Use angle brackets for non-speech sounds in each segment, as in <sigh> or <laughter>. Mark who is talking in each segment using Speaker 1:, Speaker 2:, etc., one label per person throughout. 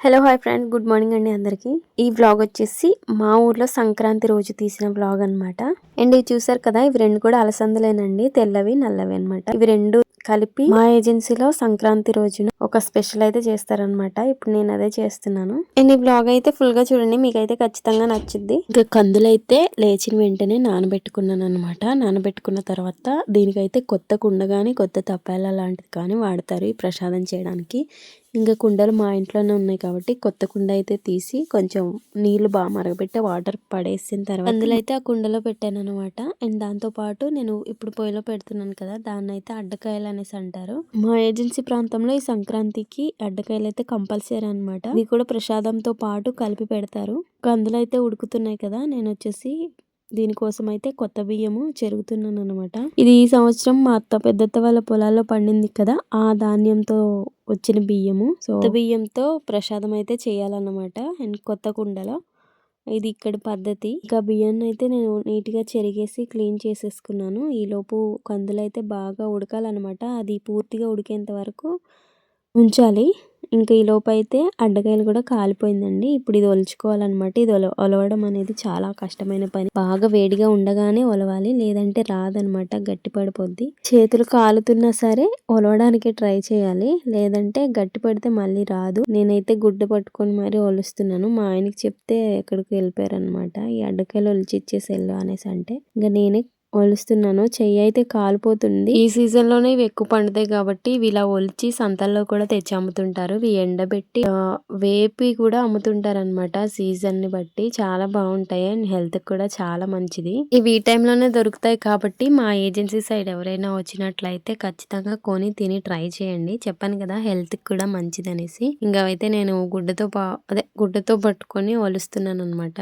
Speaker 1: Hello hi friend good morning అండి అందరికీ. ఈ వ్లాగ్ వచ్చేసి మా ఊర్లో సంక్రాంతి రోజు తీసిన వ్లాగ్ అన్నమాట. అండ్ ఇవి చూసారు కదా ఇవి రెండు కూడా అలసందలేనండి తెల్లవి నల్లవి అన్నమాట. ఇవి రెండు కలిపి మా ఏజెన్సీలో సంక్రాంతి రోజున ఒక స్పెషల్ అయితే చేస్తారనమాట ఇప్పుడు నేను అదే చేస్తున్నాను. అండ్ ఈ బ్లాగ్ అయితే ఫుల్గా చూడండి. మీకైతే ఖచ్చితంగా నచ్చుద్ది. ఇంకా కందులైతే లేచిన వెంటనే నానబెట్టుకున్నాను అనమాట నానబెట్టుకున్న తర్వాత దీనికైతే కొత్త కుండ కానీ కొత్త తప్పాల లాంటిది కానీ వాడతారు ఈ ప్రసాదం చేయడానికి. ఇంకా కుండలు మా ఇంట్లోనే ఉన్నాయి కాబట్టి కొత్త కుండ అయితే తీసి కొంచెం నీళ్ళు బాగా మరగబెట్టి వాటర్ పడేసిన తర్వాత అందులో అయితే ఆ కుండలో పెట్టాను అనమాట అండ్ దాంతో పాటు నేను ఇప్పుడు పొయ్యిలో పెడుతున్నాను కదా దాన్ని అయితే అడ్డకాయలు అనేసి అంటారు. మా ఏజెన్సీ ప్రాంతంలో ఈ సంక్రాంతికి అడ్డకాయలు అయితే కంపల్సరీ అనమాట ఇవి కూడా ప్రసాదంతో పాటు కలిపి పెడతారు. కందులు అయితే ఉడుకుతున్నాయి కదా నేను వచ్చేసి దీనికోసం అయితే కొత్త బియ్యము చెరుగుతున్నాను అనమాట ఇది ఈ సంవత్సరం మా అత్త పెద్దత్త వాళ్ళ పొలాల్లో పండింది కదా ఆ ధాన్యంతో వచ్చిన బియ్యము. సో కొత్త బియ్యంతో ప్రసాదం అయితే చేయాలన్నమాట అండ్ కొత్త కుండలో. ఇది ఇక్కడ పద్ధతి. ఇంకా బియ్యాన్ని అయితే నేను నీట్గా చెరిగేసి క్లీన్ చేసేసుకున్నాను. ఈలోపు కందులు అయితే బాగా ఉడకాలన్నమాట. అది పూర్తిగా ఉడికేంత వరకు ఉంచాలి. ఇంకా ఈ లోపు అయితే అడ్డకాయలు కూడా కాలిపోయిందండి. ఇప్పుడు ఇది ఒలుచుకోవాలన్నమాట. ఇది ఒల ఒలవడం అనేది చాలా కష్టమైన పని. బాగా వేడిగా ఉండగానే ఒలవాలి. లేదంటే రాదనమాట గట్టి పడిపోద్ది చేతులు కాలుతున్నా సరే ఒలవడానికి ట్రై చేయాలి. లేదంటే గట్టి పడితే మళ్ళీ రాదు. నేనైతే గుడ్డ పట్టుకొని మరీ ఒలుస్తున్నాను. మా ఆయనకి చెప్తే ఎక్కడికి వెళ్ళిపోయారనమాట ఈ అడ్డకాయలు ఒలిచి ఇచ్చేసి వెళ్ళు అనేసి అంటే ఇంకా నేనే ఒలుస్తున్నాను. చెయ్యి అయితే కాలిపోతుంది. ఈ సీజన్లోనే ఇవి ఎక్కువ పండుతాయి కాబట్టి ఇవి ఇలా ఒలిచి సంతల్లో కూడా తెచ్చి అమ్ముతుంటారు. ఇవి ఎండబెట్టి వేపి కూడా అమ్ముతుంటారు అనమాట సీజన్ని బట్టి. చాలా బాగుంటాయి అండ్ హెల్త్ కూడా చాలా మంచిది. ఇవి ఈ టైంలోనే దొరుకుతాయి కాబట్టి మా ఏజెన్సీ సైడ్ ఎవరైనా వచ్చినట్లయితే ఖచ్చితంగా కొని తిని ట్రై చేయండి. చెప్పాను కదా హెల్త్ కూడా మంచిది అనేసి. ఇంకా అయితే నేను గుడ్డతో పా అదే గుడ్డతో పట్టుకొని ఒలుస్తున్నాను అనమాట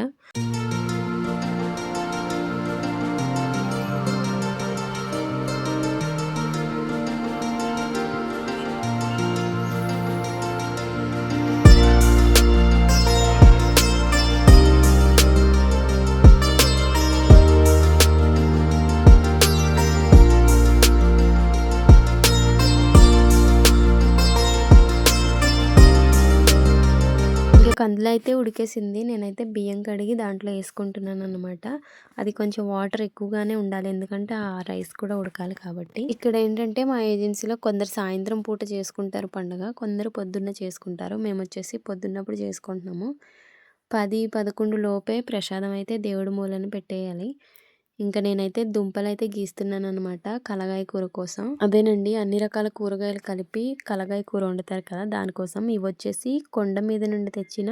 Speaker 1: కందులు అయితే ఉడికేసింది. నేనైతే బియ్యం కడిగి దాంట్లో వేసుకుంటున్నాను అనమాట అది కొంచెం వాటర్ ఎక్కువగానే ఉండాలి. ఎందుకంటే ఆ రైస్ కూడా ఉడకాలి కాబట్టి. ఇక్కడ ఏంటంటే మా ఏజెన్సీలో కొందరు సాయంత్రం పూట చేసుకుంటారు పండుగ. కొందరు పొద్దున్న చేసుకుంటారు. మేము వచ్చేసి పొద్దున్నప్పుడు చేసుకుంటున్నాము. పది పదకొండు లోపే ప్రసాదం అయితే దేవుడి మూలను పెట్టేయాలి. ఇంకా నేనైతే దుంపలు అయితే గీస్తున్నాను అనమాట కలగాయ కూర కోసం. అదేనండి అన్ని రకాల కూరగాయలు కలిపి కలగాయ కూర వండుతారు కదా దానికోసం ఇవి వచ్చేసి కొండ మీద నుండి తెచ్చిన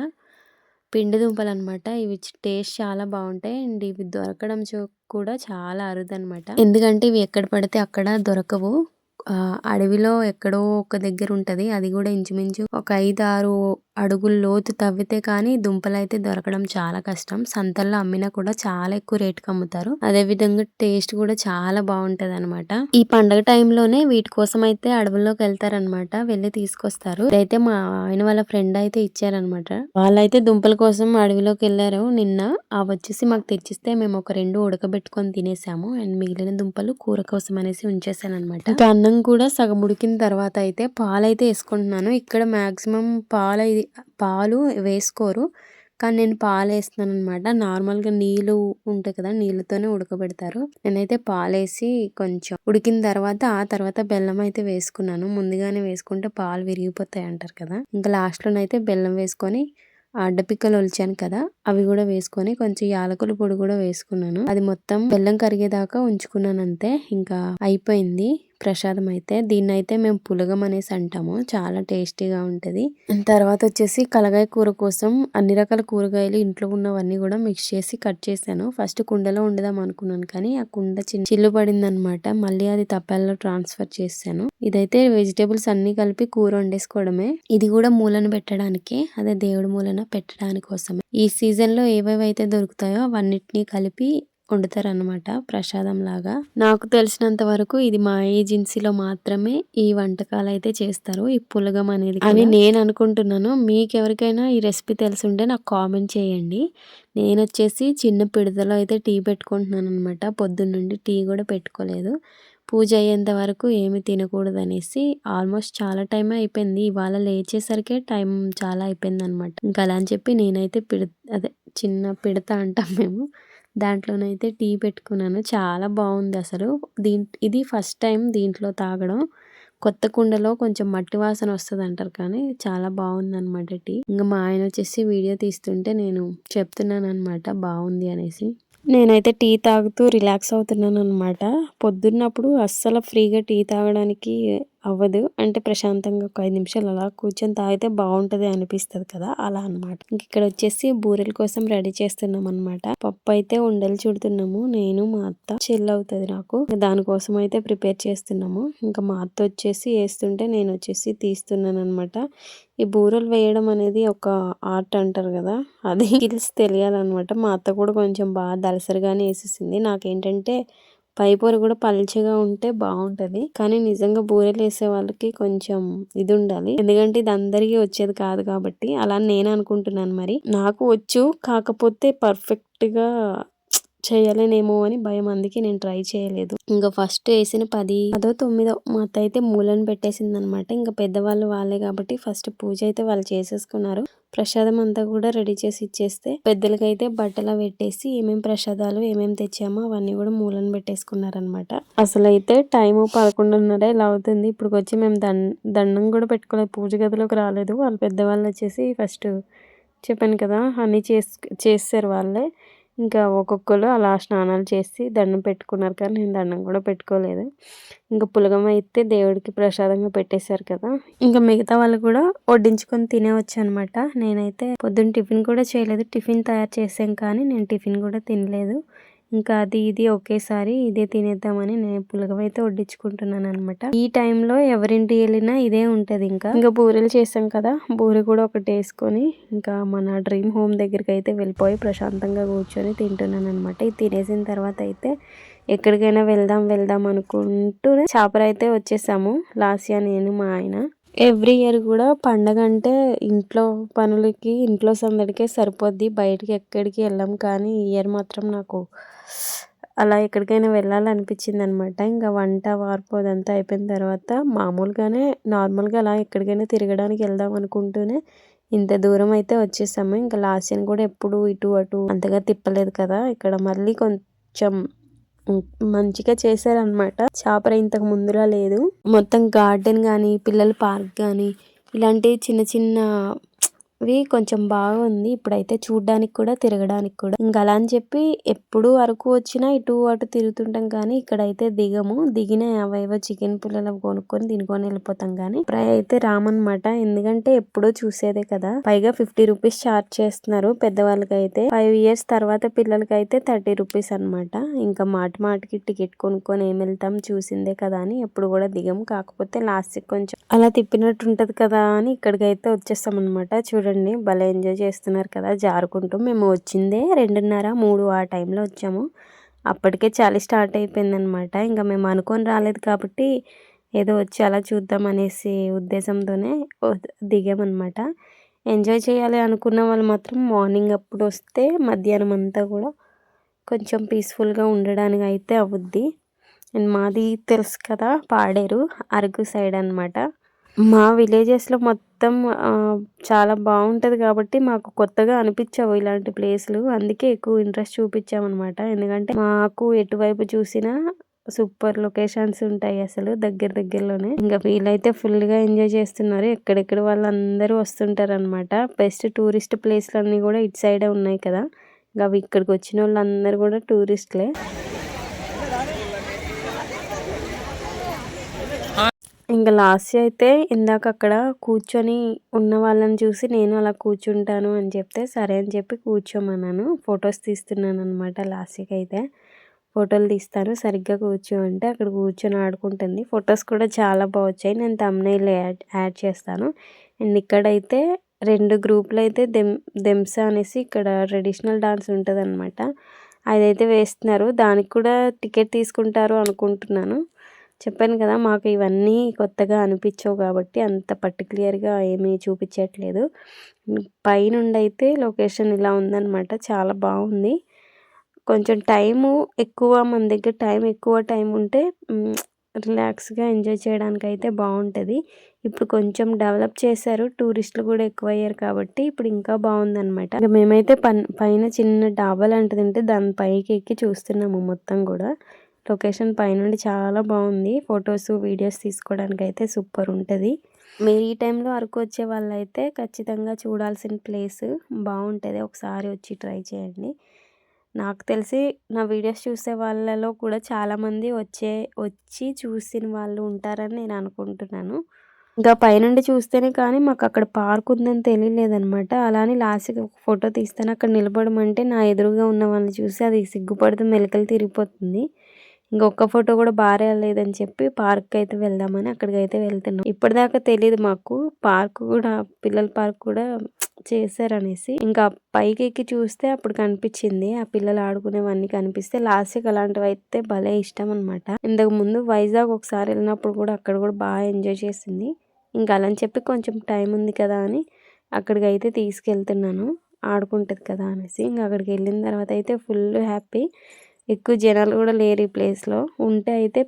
Speaker 1: పిండి దుంపలు అనమాట ఇవి టేస్ట్ చాలా బాగుంటాయి అండ్ ఇవి దొరకడం కూడా చాలా అరుదనమాట ఎందుకంటే ఇవి ఎక్కడ పడితే అక్కడ దొరకవు. అడవిలో ఎక్కడో ఒక దగ్గర ఉంటుంది అది కూడా ఇంచుమించు ఒక ఐదు ఆరు అడుగుల్లోతు తవ్వితే కానీ దుంపలు అయితే దొరకడం చాలా కష్టం. సంతల్లో అమ్మినా కూడా చాలా ఎక్కువ రేటుకి అమ్ముతారు. అదే విధంగా టేస్ట్ కూడా చాలా బాగుంటది అనమాట ఈ పండగ టైంలోనే వీటి కోసం అయితే అడవుల్లోకి వెళ్తారనమాట వెళ్ళి తీసుకొస్తారు. అయితే మా ఆయన వాళ్ళ ఫ్రెండ్ అయితే ఇచ్చారనమాట వాళ్ళైతే దుంపల కోసం అడవిలోకి వెళ్ళారు. నిన్న ఆ వచ్చేసి మాకు తెచ్చిస్తే మేము ఒక రెండు ఉడకబెట్టుకొని తినేసాము. అండ్ మిగిలిన దుంపలు కూర కోసం అనేసి ఉంచేసాను అనమాట ఇంకా అన్నం కూడా సగం ఉడికిన తర్వాత అయితే పాలైతే వేసుకుంటున్నాను. ఇక్కడ మాక్సిమం పాలు పాలు వేసుకోరు. కానీ నేను పాలు వేస్తున్నాను అనమాట నార్మల్గా నీళ్ళు ఉంటాయి కదా నీళ్ళతోనే ఉడకబెడతారు. నేనైతే పాలేసి కొంచెం ఉడికిన తర్వాత ఆ తర్వాత బెల్లం అయితే వేసుకున్నాను. ముందుగానే వేసుకుంటే పాలు విరిగిపోతాయి అంటారు కదా. ఇంకా లాస్ట్లోనైతే బెల్లం వేసుకొని అడ్డపిక్కలు ఒలిచాను కదా అవి కూడా వేసుకొని కొంచెం యాలకుల పొడి కూడా వేసుకున్నాను. అది మొత్తం బెల్లం కరిగేదాకా ఉంచుకున్నాను అంతే. ఇంకా అయిపోయింది. ప్రసాదం అయితే దీన్ని అయితే మేము పులగం అనేసి అంటాము. చాలా టేస్టీగా ఉంటుంది. తర్వాత వచ్చేసి కలగాయ కూర కోసం అన్ని రకాల కూరగాయలు ఇంట్లో ఉన్నవన్నీ కూడా మిక్స్ చేసి కట్ చేశాను. ఫస్ట్ కుండలో ఉండదాం అనుకున్నాను కానీ ఆ కుండ చిన్న చిల్లు పడింది అనమాట మళ్ళీ అది తప్పాల్లో ట్రాన్స్ఫర్ చేశాను. ఇదైతే వెజిటేబుల్స్ అన్ని కలిపి కూర వండేసుకోవడమే. ఇది కూడా మూలన పెట్టడానికి అదే దేవుడి మూలన పెట్టడానికి కోసమే ఈ సీజన్లో ఏవేవైతే దొరుకుతాయో అవన్నిటిని కలిపి వండుతారనమాట ప్రసాదం లాగా నాకు తెలిసినంత వరకు ఇది మా ఏజెన్సీలో మాత్రమే ఈ వంటకాలు అయితే చేస్తారు ఈ పులగం అనేది అని నేను అనుకుంటున్నాను. మీకు ఎవరికైనా ఈ రెసిపీ తెలిసి నాకు కామెంట్ చేయండి. నేను వచ్చేసి చిన్న పిడతలో అయితే టీ పెట్టుకుంటున్నాను అనమాట పొద్దున్నుండి టీ కూడా పెట్టుకోలేదు. పూజ అయ్యేంత వరకు ఏమి తినకూడదు అనేసి ఆల్మోస్ట్ చాలా టైం అయిపోయింది. ఇవాళ లేచేసరికే టైం చాలా అయిపోయింది అనమాట ఇంకా అలా అని చెప్పి నేనైతే పిడ అదే చిన్న పిడత అంటాం మేము. దాంట్లోనైతే టీ పెట్టుకున్నాను. చాలా బాగుంది అసలు. దీం ఇది ఫస్ట్ టైం దీంట్లో తాగడం. కొత్త కుండలో కొంచెం మట్టి వాసన వస్తుంది అంటారు కానీ చాలా బాగుంది అనమాట టీ. ఇంకా మా ఆయన వచ్చేసి వీడియో తీస్తుంటే నేను చెప్తున్నాను అనమాట బాగుంది అనేసి. నేనైతే టీ తాగుతూ రిలాక్స్ అవుతున్నాను అనమాట పొద్దున్నప్పుడు అస్సలు ఫ్రీగా టీ తాగడానికి అవ్వదు. అంటే ప్రశాంతంగా ఒక ఐదు నిమిషాలు అలా కూర్చొని తాగితే బాగుంటది అనిపిస్తుంది కదా అలా అనమాట ఇక్కడ వచ్చేసి బూరెల కోసం రెడీ చేస్తున్నాం అనమాట పప్పు అయితే ఉండలు చుడుతున్నాము. నేను మా అత్త చెల్లి అవుతుంది నాకు. దానికోసం అయితే ప్రిపేర్ చేస్తున్నాము. ఇంకా మా అత్త వచ్చేసి వేస్తుంటే నేను వచ్చేసి తీస్తున్నాను అనమాట ఈ బూరెలు వేయడం అనేది ఒక ఆర్ట్ అంటారు కదా అది <laughs> స్కిల్స్ తెలియాలన్నమాట. మా అత్త కూడా కొంచెం బాగా దలసరిగానే వేసేసింది. నాకేంటంటే పై పొర కూడా పల్చగా ఉంటే బాగుంటది. కానీ నిజంగా బూరెలు వేసే వాళ్ళకి కొంచెం ఇది ఉండాలి ఎందుకంటే ఇది అందరికీ వచ్చేది కాదు కాబట్టి అలా నేను అనుకుంటున్నాను మరి. నాకు వచ్చు కాకపోతే పర్ఫెక్ట్గా చేయలేనేమో అని భయం. అందుకే నేను ట్రై చేయలేదు. ఇంకా ఫస్ట్ వేసిన పది అదో తొమ్మిదో మా అత్త అయితే మూలను పెట్టేసింది అనమాట ఇంకా పెద్దవాళ్ళు వాళ్ళే కాబట్టి ఫస్ట్ పూజ అయితే వాళ్ళు చేసేసుకున్నారు. ప్రసాదం అంతా కూడా రెడీ చేసి ఇచ్చేస్తే పెద్దలకైతే బట్టలు పెట్టేసి ఏమేమి ప్రసాదాలు ఏమేమి తెచ్చామో అవన్నీ కూడా మూలను పెట్టేసుకున్నారనమాట అసలు అయితే టైం పదకొండున్నర ఇలా అవుతుంది? ఇప్పటికి వచ్చి మేము దండం కూడా పెట్టుకోలేదు. పూజ గదిలోకి రాలేదు. వాళ్ళు పెద్దవాళ్ళు వచ్చేసి ఫస్ట్ చెప్పాను కదా అన్నీ చేసి చేస్తారు వాళ్ళే. ఇంకా ఒక్కొక్కరు అలా స్నానాలు చేసి దండం పెట్టుకున్నారు కానీ నేను దండం కూడా పెట్టుకోలేదు. ఇంకా పులగం అయితే దేవుడికి ప్రసాదంగా పెట్టేశారు కదా. ఇంకా మిగతా వాళ్ళు కూడా వడ్డించుకొని తినేవచ్చు అనమాట నేనైతే పొద్దున్న టిఫిన్ కూడా చేయలేదు. టిఫిన్ తయారు చేసాం కానీ నేను టిఫిన్ కూడా తినలేదు. ఇంకా అది ఇది ఒకేసారి ఇదే తినేద్దామని నేను పులగం వడ్డించుకుంటున్నాను అనమాట ఈ టైంలో ఎవరింటి వెళ్ళినా ఇదే ఉంటుంది ఇంకా. ఇంకా బూరెలు చేసాం కదా బూరె కూడా ఒకటి వేసుకొని ఇంకా మన డ్రీమ్ హోమ్ దగ్గరికి అయితే వెళ్ళిపోయి ప్రశాంతంగా కూర్చొని తింటున్నాను అనమాట ఇది తినేసిన తర్వాత అయితే ఎక్కడికైనా వెళ్దాం వెళ్దాం అనుకుంటూ చాపర అయితే వచ్చేసాము. లాస్యా నేను మా ఆయన. ఎవ్రీ ఇయర్ కూడా పండగ అంటే ఇంట్లో పనులకి ఇంట్లో సందడికే సరిపోద్ది. బయటికి ఎక్కడికి వెళ్ళాం కానీ ఈ ఇయర్ మాత్రం నాకు అలా ఎక్కడికైనా వెళ్ళాలనిపించింది అనమాట ఇంకా వంట వార్పు అదంతా అయిపోయిన తర్వాత మామూలుగానే నార్మల్గా అలా ఎక్కడికైనా తిరగడానికి వెళ్దాం అనుకుంటూనే ఇంత దూరం అయితే వచ్చేసాము. ఇంకా లాస్ట్ కూడా ఎప్పుడు ఇటు అటు అంతగా తిప్పలేదు కదా. ఇక్కడ మళ్ళీ కొంచెం మంచిగా చేశారనమాట చాపర ఇంతకు ముందులా లేదు. మొత్తం గార్డెన్ కానీ పిల్లల పార్క్ కానీ ఇలాంటి చిన్న చిన్న అవి కొంచెం బాగుంది. ఇప్పుడైతే చూడ్డానికి కూడా తిరగడానికి కూడా. ఇంకా అలా అని చెప్పి ఎప్పుడు అరకు వచ్చినా ఇటు అటు తిరుగుతుంటాం కానీ ఇక్కడైతే దిగము. దిగిన అవేవో చికెన్ పుల్లలు కొనుక్కొని తినుకొని వెళ్ళిపోతాం కానీ ప్రై అయితే రామన్నమాట. ఎందుకంటే ఎప్పుడూ చూసేదే కదా. పైగా ఫిఫ్టీ రూపీస్ చార్జ్ చేస్తున్నారు పెద్దవాళ్ళకి అయితే ఫైవ్ ఇయర్స్ తర్వాత పిల్లలకి అయితే థర్టీ రూపీస్ అనమాట ఇంకా మాటి మాటికి టికెట్ కొనుక్కొని ఏం వెళ్తాం చూసిందే కదా అని ఎప్పుడు కూడా దిగము. కాకపోతే లాస్ట్ కొంచెం అలా తిప్పినట్టు ఉంటది కదా అని ఇక్కడికైతే వచ్చేస్తాం అనమాట చూడండి. చూడండి భలే ఎంజాయ్ చేస్తున్నారు కదా. జారుకుంటూ మేము వచ్చిందే రెండున్నర మూడు ఆ టైంలో వచ్చాము. అప్పటికే చలి స్టార్ట్ అయిపోయిందనమాట ఇంకా మేము అనుకొని రాలేదు కాబట్టి ఏదో వచ్చి అలా చూద్దాం అనేసి ఉద్దేశంతోనే దిగామన్నమాట. ఎంజాయ్ చేయాలి అనుకున్న వాళ్ళు మాత్రం మార్నింగ్ అప్పుడు వస్తే మధ్యాహ్నం అంతా కూడా కొంచెం పీస్ఫుల్గా ఉండడానికి అయితే అవుద్ది. అండ్ మాది తెలుసు కదా పాడేరు అరకు సైడ్ అనమాట మా విలేజెస్లో మొత్తం చాలా బాగుంటుంది కాబట్టి మాకు కొత్తగా అనిపించవు ఇలాంటి ప్లేస్లు. అందుకే ఎక్కువ ఇంట్రెస్ట్ చూపించామన్నమాట. ఎందుకంటే మాకు ఎటువైపు చూసినా సూపర్ లొకేషన్స్ ఉంటాయి అసలు దగ్గర దగ్గరలోనే. ఇంకా వీళ్ళైతే ఫుల్గా ఎంజాయ్ చేస్తున్నారు. ఎక్కడెక్కడ వాళ్ళందరూ వస్తుంటారు అనమాట బెస్ట్ టూరిస్ట్ ప్లేస్లు అన్నీ కూడా ఇటు సైడే ఉన్నాయి కదా. ఇంకా ఇక్కడికి వచ్చిన వాళ్ళందరూ కూడా టూరిస్ట్లే. ఇంకా లాస్ట్ అయితే ఇందాక అక్కడ కూర్చొని ఉన్న వాళ్ళని చూసి నేను అలా కూర్చుంటాను అని చెప్తే సరే అని చెప్పి కూర్చోమన్నాను. ఫొటోస్ తీస్తున్నాను అనమాట లాస్ట్కి అయితే. ఫోటోలు తీస్తాను సరిగ్గా కూర్చో అంటే అక్కడ కూర్చొని ఆడుకుంటుంది. ఫొటోస్ కూడా చాలా బాగా వచ్చాయి. నేను తమ్నైల్ యాడ్ యాడ్ చేస్తాను. అండ్ ఇక్కడైతే రెండు గ్రూపులు అయితే దెమ్ దెమ్సా అనేసి ఇక్కడ ట్రెడిషనల్ డాన్స్ ఉంటుంది అనమాట అదైతే వేస్తున్నారు. దానికి కూడా టికెట్ తీసుకుంటారు అనుకుంటున్నాను. చెప్పాను కదా మాకు ఇవన్నీ కొత్తగా అనిపించవు కాబట్టి అంత పర్టికులర్గా ఏమీ చూపించట్లేదు. పైనుండి అయితే లొకేషన్ ఇలా ఉందన్నమాట చాలా బాగుంది. కొంచెం టైము ఎక్కువ మన దగ్గర టైం ఎక్కువ టైం ఉంటే రిలాక్స్గా ఎంజాయ్ చేయడానికి అయితే బాగుంటుంది. ఇప్పుడు కొంచెం డెవలప్ చేశారు టూరిస్టులు కూడా ఎక్కువ అయ్యారు కాబట్టి ఇప్పుడు ఇంకా బాగుందన్నమాట. మేమైతే పన్ పైన చిన్న డాబా లాంటిది ఉంటే దాని పైకి ఎక్కి చూస్తున్నాము మొత్తం కూడా. లొకేషన్ పైనుండి చాలా బాగుంది. ఫొటోస్ వీడియోస్ తీసుకోవడానికి అయితే సూపర్ ఉంటుంది. మీరు ఈ టైంలో అరకు వచ్చే వాళ్ళైతే ఖచ్చితంగా చూడాల్సిన ప్లేస్ బాగుంటుంది. ఒకసారి వచ్చి ట్రై చేయండి. నాకు తెలిసి నా వీడియోస్ చూసే వాళ్ళలో కూడా చాలామంది వచ్చే వచ్చి చూసిన వాళ్ళు ఉంటారని నేను అనుకుంటున్నాను. ఇంకా పైనుండి చూస్తేనే కానీ మాకు అక్కడ పార్క్ ఉందని తెలియలేదనమాట అలానే లాస్ట్కి ఒక ఫోటో తీస్తాను అక్కడ నిలబడమంటే నా ఎదురుగా ఉన్న వాళ్ళని చూసి అది సిగ్గుపడుతూ మెలకలు తిరిగిపోతుంది. ఇంకొక ఫోటో కూడా బాగా లేదని చెప్పి పార్క్ అయితే వెళ్దామని అక్కడికి అయితే వెళ్తున్నాం. ఇప్పటిదాకా తెలియదు మాకు. పార్క్ కూడా పిల్లల పార్క్ కూడా చేశారనేసి. ఇంకా పైకి ఎక్కి చూస్తే అప్పుడు కనిపించింది. ఆ పిల్లలు ఆడుకునేవన్నీ కనిపిస్తే లాస్ట్కి అలాంటివి అయితే భలే ఇష్టం అనమాట ఇంతకు ముందు వైజాగ్ ఒకసారి వెళ్ళినప్పుడు కూడా అక్కడ కూడా బాగా ఎంజాయ్ చేసింది. ఇంకా అలా అని చెప్పి కొంచెం టైం ఉంది కదా అని అక్కడికి అయితే తీసుకెళ్తున్నాను. ఆడుకుంటుంది కదా అనేసి. ఇంకా అక్కడికి వెళ్ళిన తర్వాత అయితే ఫుల్ హ్యాపీ. ఎక్కువ జనాలు కూడా లేరు ఈ ప్లేస్లో. ఉంటే అయితే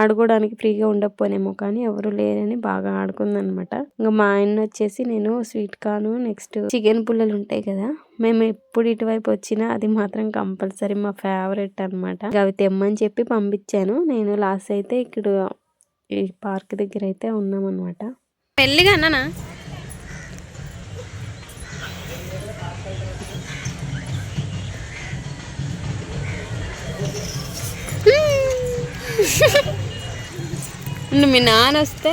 Speaker 1: ఆడుకోవడానికి ఫ్రీగా ఉండకపోనేమో కానీ ఎవరు లేరని బాగా ఆడుకుందనమాట. ఇంకా మా ఆయన వచ్చేసి నేను స్వీట్ కార్న్ నెక్స్ట్ చికెన్ పుల్లలు ఉంటాయి కదా మేము ఎప్పుడు ఇటువైపు వచ్చినా అది మాత్రం కంపల్సరీ మా ఫేవరెట్ అనమాట. అవి తెమ్మని చెప్పి పంపించాను. నేను లాస్ట్ అయితే ఇక్కడ ఈ పార్క్ దగ్గర అయితే ఉన్నామన్నమాట
Speaker 2: పెళ్ళిగా అన్నానా? నువ్వు మీ నాన్న వస్తే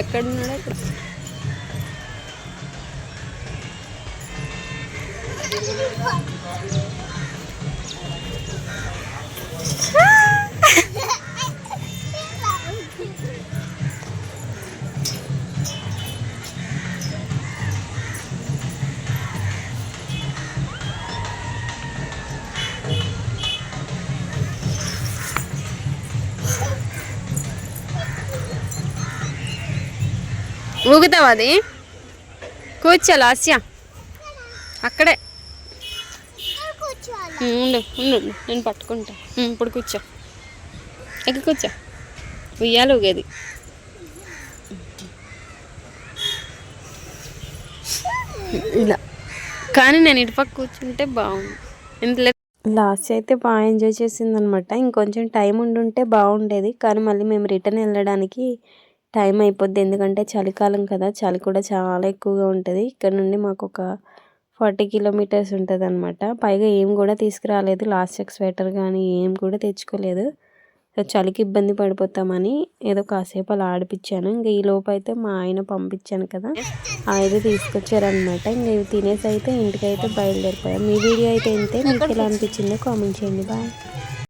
Speaker 2: ఎక్కడున్నాడో అక్కడ. ఊగుతావా అది? కూర్చో లాస్య. అక్కడే. ఉండు ఉండు. నేను పట్టుకుంటా. ఇప్పుడు కూర్చో. ఎక్కి కూర్చో. ఉయ్యాలి ఊగేది. ఇలా. కానీ నేను ఇటుపక్క కూర్చుంటే బాగుంది ఇంత
Speaker 1: లాస్ట్ అయితే బాగా ఎంజాయ్ చేసింది అనమాట ఇంకొంచెం టైం ఉండుంటే బాగుండేది. కానీ మళ్ళీ మేము రిటర్న్ వెళ్ళడానికి టైం అయిపోద్ది. ఎందుకంటే చలికాలం కదా చలి కూడా చాలా ఎక్కువగా ఉంటుంది. ఇక్కడ నుండి మాకు ఒక ఫార్టీ కిలోమీటర్స్ ఉంటుంది అనమాట పైగా ఏం కూడా తీసుకురాలేదు. లాస్ట్ చెక్ స్వెటర్ కానీ ఏం కూడా తెచ్చుకోలేదు. సో చలికి ఇబ్బంది పడిపోతామని ఏదో కాసేపు అలా ఆడిపించాను ఇంకా ఈ లోపు అయితే మా ఆయన పంపించాను కదా ఆ ఇది తీసుకొచ్చారనమాట ఇంకా ఇవి తినేసి అయితే ఇంటికి అయితే బయలుదేరిపోయాం. మీ వీడియో అయితే ఇంతే. మీకు ఎలా అనిపించిందో కామెంట్ చేయండి. బాయ్.